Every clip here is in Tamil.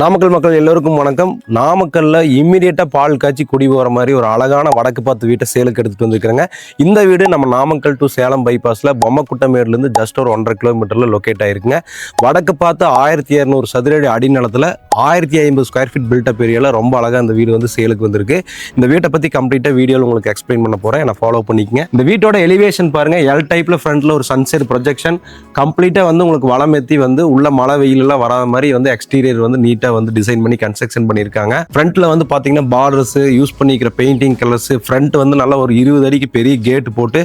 நாமக்கல் மக்கள் எல்லோருக்கும் வணக்கம். நாமக்கல்ல இம்மிடியட்டா பால் காய்ச்சி குடி போகிற மாதிரி ஒரு அழகான வடக்கு பார்த்து வீட்டை சேலுக்கு எடுத்துட்டு வந்திருக்கிறேங்க. இந்த வீடு நம்ம நாமக்கல் டு சேலம் பைபாஸ்ல பொம்மக்குட்டமேடுலேருந்து ஜஸ்ட் ஒரு ஒன்றரை கிலோமீட்டர்ல லொக்கேட் ஆயிருக்குங்க. வடக்கு பார்த்து ஆயிரத்தி இரநூறு சதுரடி அடிநிலத்தில் ஆயிரத்தி ஐம்பது ஸ்கொயர் ஃபீட் பில்டப் ஏரியாவில் ரொம்ப அழகாக இந்த வீடு வந்து சேலுக்கு வந்திருக்கு. இந்த வீட்டை பற்றி கம்ப்ளீட்டாக வீடியோவில் உங்களுக்கு எக்ஸ்பிளைன் பண்ண போகிறேன் நான் ஃபாலோ பண்ணிக்கங்க. இந்த வீட்டோட எலிவேஷன் பாருங்கள் எல் டைப்பில் ஃப்ரண்ட்டில் ஒரு சன்செட் ப்ரொஜெக்ஷன் கம்ப்ளீட்டாக வந்து உங்களுக்கு வளமெத்தி வந்து உள்ள மழை வெயிலெல்லாம் வராத மாதிரி வந்து எக்ஸ்டீரியர் வந்து நீட்டாக வந்து டிசைன் பண்ணி கன்ஸ்ட்ரக்ஷன் பண்ணியிருக்காங்க. ஃப்ரண்ட்டில் வந்து பார்த்தீங்கன்னா பார்டர்ஸ் யூஸ் பண்ணிக்கிற பெயிண்டிங் கலர்ஸ் ஃப்ரண்ட் வந்து நல்ல ஒரு இருபது அடிக்கு பெரிய கேட் போட்டு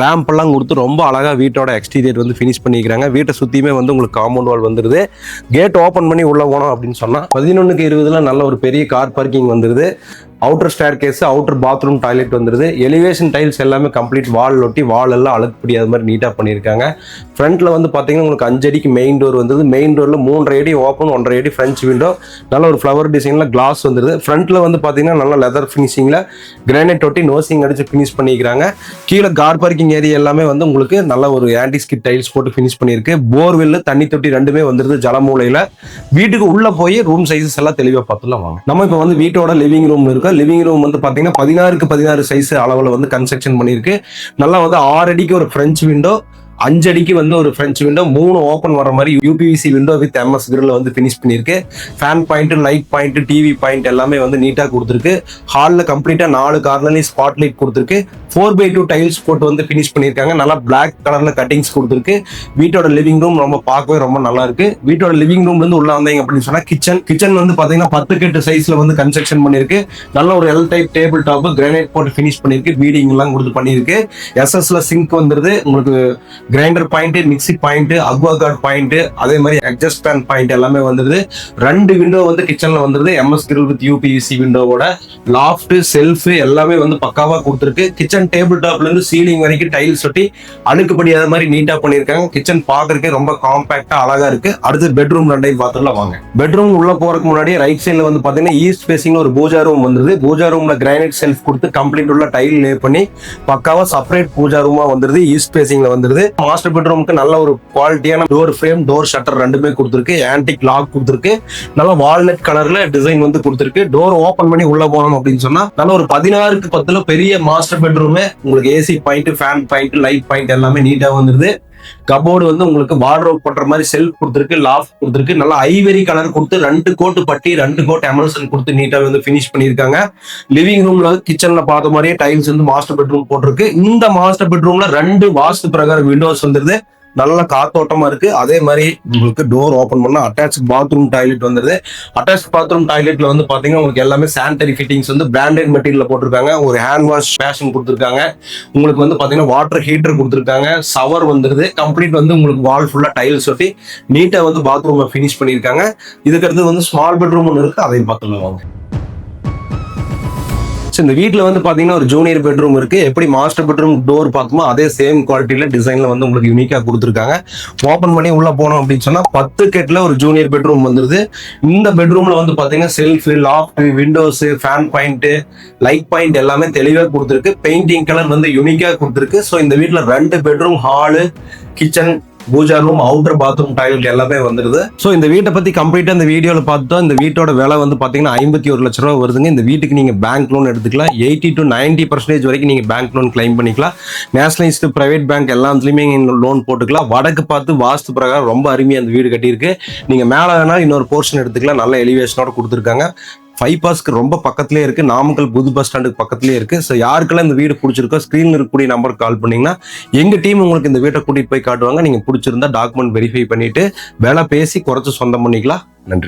ரேம்ப் எல்லாம் கொடுத்து ரொம்ப அழகாக வீட்டோட எக்ஸ்டீரியர் வந்து ஃபினிஷ் பண்ணிக்கிறாங்க. வீட்டை சுற்றியுமே வந்து உங்களுக்கு காம்பவுண்ட் வால் வந்துடுது கேட் ஓப்பன் பண்ணி உள்ள போனோம் அப்படின்னு சொன்னால் பதினொன்றுக்கு இருபதுல நல்ல ஒரு பெரிய கார் பார்க்கிங் வந்துடுது outer staircase outer bathroom toilet வந்துருது. எலிவேஷன் டைல்ஸ் எல்லாமே கம்ப்ளீட் வால் ஒட்டி வால் எல்லாம் அழுக்கு பிடியாத மாதிரி நீட்டாக பண்ணியிருக்காங்க. ஃப்ரண்ட்டில் வந்து பார்த்தீங்கன்னா உங்களுக்கு அஞ்சு அடிக்கு மெயின் டோர் வந்தது. மெயின் டோரில் மூன்றரை அடி ஓப்பன் ஒன்றரை அடி ஃப்ரெஞ்ச் விண்டோ நல்ல ஒரு ஃப்ளவர் டிசைனில் கிளாஸ் வந்துருது. ஃப்ரண்ட்டில் வந்து பார்த்தீங்கன்னா நல்ல லெதர் ஃபினிஷிங்கில் கிரானைட் ஒட்டி நோசிங் அடிச்சு ஃபினிஷ் பண்ணிக்கிறாங்க கீழே கார் பார்க்கிங் ஏரியா எல்லாமே வந்து உங்களுக்கு நல்ல ஒரு ஆன்டிஸ்கிட் டைல்ஸ் போட்டு ஃபினிஷ் பண்ணியிருக்கு. போர்வெல் தண்ணி தொட்டி ரெண்டுமே வந்துருது ஜலமூலையில். வீட்டுக்கு உள்ளே போய் ரூம் சைஸஸ் எல்லாம் தெளிவாக பார்த்துலாம் வாங்க. நம்ம இப்போ வந்து வீட்டோட லிவிங் ரூம் இருக்கோம் லிவிங் ரூம் வந்து பார்த்தீங்கன்னா பதினாறுக்கு பதினாறு சைஸ் அளவில் வந்து கன்ஸ்ட்ரக்ஷன் பண்ணியிருக்கு. நல்லா வந்து ஆறு அடிக்கு ஒரு ஃப்ரெஞ்ச் விண்டோ அஞ்சு அடிக்கு வந்து ஒரு ஃப்ரெஞ்ச் விண்டோ மூணு ஓப்பன் வர மாதிரி UPVC window with MS grill வந்து ஃபினிஷ் பண்ணியிருக்கு. Fan point light point TV point எல்லாமே வந்து நீட்டாக கொடுத்துருக்கு. ஹாலில் கம்ப்ளீட்டாக நாலு கார்னர்லையும் ஸ்பாட் லைட் கொடுத்துருக்கு. ஃபோர் பை டூ டைல்ஸ் போட்டு வந்து ஃபினிஷ் பண்ணியிருக்காங்க. நல்லா பிளாக் கலரில் கட்டிங்ஸ் கொடுத்துருக்கு. வீட்டோட லிவிங் ரூம் ரொம்ப பார்க்கவே ரொம்ப நல்லா இருக்கு. வீட்டோட லிவிங் ரூம்லேருந்து உள்ள வந்தீங்க அப்படின்னு சொன்னால் கிச்சன் கிச்சன் வந்து பார்த்தீங்கன்னா பத்து கெட்டு சைஸில் வந்து கன்ஸ்ட்ரக்ஷன் பண்ணியிருக்கு. நல்ல ஒரு L type table top granite போட்டு ஃபினிஷ் பண்ணியிருக்கு. பீடிங் எல்லாம் கொடுத்து பண்ணியிருக்கு. எஸ்எஸ்ல சிங்க் வந்துருது. உங்களுக்கு grinder point mixie point Aquaguard point அதே மாதிரி அட்ஜஸ்ட் பேன் பாயிண்ட் எல்லாமே வந்துருது. ரெண்டு விண்டோ வந்து கிச்சன்ல வந்துருது. எம்எஸ் கிரில் வித் யூபிவிசி விண்டோவோட லாஃப்ட் செல்ஃப் எல்லாமே வந்து பக்காவா கொடுத்துருக்கு. கிச்சன் டேபிள் டாப்ல இருந்து சீலிங் வரைக்கும் டைல்ஸ் ஒட்டி அழுக்குப்படியாத மாதிரி நீட்டா பண்ணியிருக்காங்க. கிச்சன் பாக்குறதுக்கே ரொம்ப காம்பாக்டா அழகா இருக்கு. அடுத்து பெட்ரூம் ரெண்டையும் பார்த்துலாம் வாங்க. பெட்ரூம் உள்ள போறதுக்கு முன்னாடி ரைட் சைட்ல வந்து பாத்தீங்கன்னா ஈஸ்ட் பேசிங்ல ஒரு பூஜா ரூம் வந்துருது. பூஜா ரூம்ல கிரானைட் செல்ஃப் கொடுத்து கம்ப்ளீட் உள்ள டைல் லே பண்ணி பக்காவா செப்பரேட் பூஜா ரூமா வந்துருது. ஈஸ்ட் பேசிங்ல வந்துருது. மாஸ்டர் பெட்ரூமுக்கு நல்ல ஒரு குவாலிட்டியான டோர் ஃப்ரேம் டோர் ஷட்டர் ரெண்டுமே கொடுத்துருக்கு. ஆன்டிக் லாக் கொடுத்துருக்கு. நல்ல வால்நட் கலர்ல டிசைன் வந்து கொடுத்துருக்கு. டோர் ஓபன் பண்ணி உள்ள போனோம் அப்படின்னு சொன்னா நல்ல ஒரு பதினாறுக்கு பத்துல பெரிய மாஸ்டர் பெட்ரூமே உங்களுக்கு AC point fan point light point எல்லாமே நீட்டா வந்துருது. கபோர்டு வந்து உங்களுக்கு வார்ட்ரோப் பண்ற மாதிரி செல்ஃப் கொடுத்துருக்கு லாஃப் கொடுத்துருக்கு. நல்லா ஐவரி கலர் கொடுத்து ரெண்டு கோட்டு பட்டி ரெண்டு கோட் எமர்சன் கொடுத்து நீட்டா வந்து ஃபினிஷ் பண்ணியிருக்காங்க. லிவிங் ரூம்ல கிச்சன்ல பார்த்த மாதிரியே டைல்ஸ் வந்து மாஸ்டர் பெட்ரூம் போட்டிருக்கு. இந்த மாஸ்டர் பெட்ரூம்ல ரெண்டு வாஸ்து பிரகாரம் விண்டோஸ் வந்துருது. நல்ல காத்தோட்டமா இருக்கு. அதே மாதிரி உங்களுக்கு டோர் ஓபன் பண்ணா அட்டாச் பாத்ரூம் டாய்லெட் வந்துருது. அட்டாச் பாத்ரூம் டாய்லெட்ல வந்து பாத்தீங்கன்னா உங்களுக்கு எல்லாமே சானிட்டரி ஃபிட்டிங்ஸ் வந்து பிராண்டட் மெட்டீரியல் போட்டிருக்காங்க. ஒரு ஹேண்ட் வாஷ் பேஷன் கொடுத்துருக்காங்க. உங்களுக்கு வந்து பாத்தீங்கன்னா வாட்டர் ஹீட்டர் கொடுத்துருக்காங்க. சவர் வந்துருது. கம்ப்ளீட் வந்து உங்களுக்கு வால் ஃபுல்லா டைல்ஸ் ஒட்டி நீட்டா வந்து பாத்ரூம் ஃபினிஷ் பண்ணியிருக்காங்க. இதுக்கு அடுத்து வந்து ஸ்மால் பெட்ரூம் ஒன்று இருக்கு. அதையும் பார்த்துக்கலாம் வாங்க. ஸோ இந்த வீட்டில் வந்து பார்த்தீங்கன்னா ஒரு ஜூனியர் பெட்ரூம் இருக்கு. எப்படி மாஸ்டர் பெட்ரூம் டோர் பார்த்தோமோ அதே சேம் குவாலிட்டியில் டிசைனில் வந்து உங்களுக்கு யூனிக்காக கொடுத்துருக்காங்க. ஓப்பன் பண்ணி உள்ளே போனோம் அப்படின்னு சொன்னால் பத்து கெட்டில் ஒரு ஜூனியர் பெட்ரூம் வந்துருது. இந்த பெட்ரூமில் வந்து பார்த்தீங்கன்னா shelf loft windows fan point light point எல்லாமே தெளிவாக கொடுத்துருக்கு. பெயிண்டிங் கலர் வந்து யூனிக்காக கொடுத்துருக்கு. ஸோ இந்த வீட்டில் ரெண்டு bedroom hall kitchen puja room outer bathroom toilet எல்லாமே வந்துருது. ஸோ இந்த வீட்டை பத்தி கம்ப்ளீட்டா இந்த வீடியோவில் பார்த்தோம். இந்த வீட்டோட விலை வந்து பாத்தீங்கன்னா ஐம்பத்தி ஒரு லட்ச ரூபா வருதுங்க. இந்த வீட்டுக்கு நீங்க பேங்க் லோன் எடுத்துக்கலாம். எயிட்டி டு நைன்டி பர்சன்டேஜ் வரைக்கும் நீங்க பேங்க் லோன் கிளைம் பண்ணிக்கலாம். நேஷனலைஸ்டு பிரைவேட் பேங்க் எல்லாத்துலயுமே லோன் போட்டுக்கலாம். வடக்கு பார்த்து வாஸ்து பிரகாரம் ரொம்ப அருமையா அந்த வீடு கட்டியிருக்கு. நீங்க மேல வேணா இன்னொரு போர்ஷன் எடுத்துக்கலாம். நல்ல எலிவேஷனோட கொடுத்துருக்காங்க. ஃபைவ் பாஸ்க்கு ரொம்ப பக்கத்துலேயே இருக்குது நாமக்கல் புது பஸ் ஸ்டாண்டுக்கு பக்கத்துலேயே இருக்குது ஸோ யாருக்கெல்லாம் இந்த வீடு பிடிச்சிருக்கோ ஸ்க்ரீனில் இருக்கக்கூடிய நம்பருக்கு கால் பண்ணிங்கன்னா எங்கள் டீம் உங்களுக்கு இந்த வீட்டை கூட்டிகிட்டு போய் காட்டுவாங்க. நீங்கள் பிடிச்சிருந்தா டாக்குமெண்ட் வெரிஃபை பண்ணிட்டு வேலை பேசி குறைச்சி சொந்தம் பண்ணிக்கலாம். நன்றி.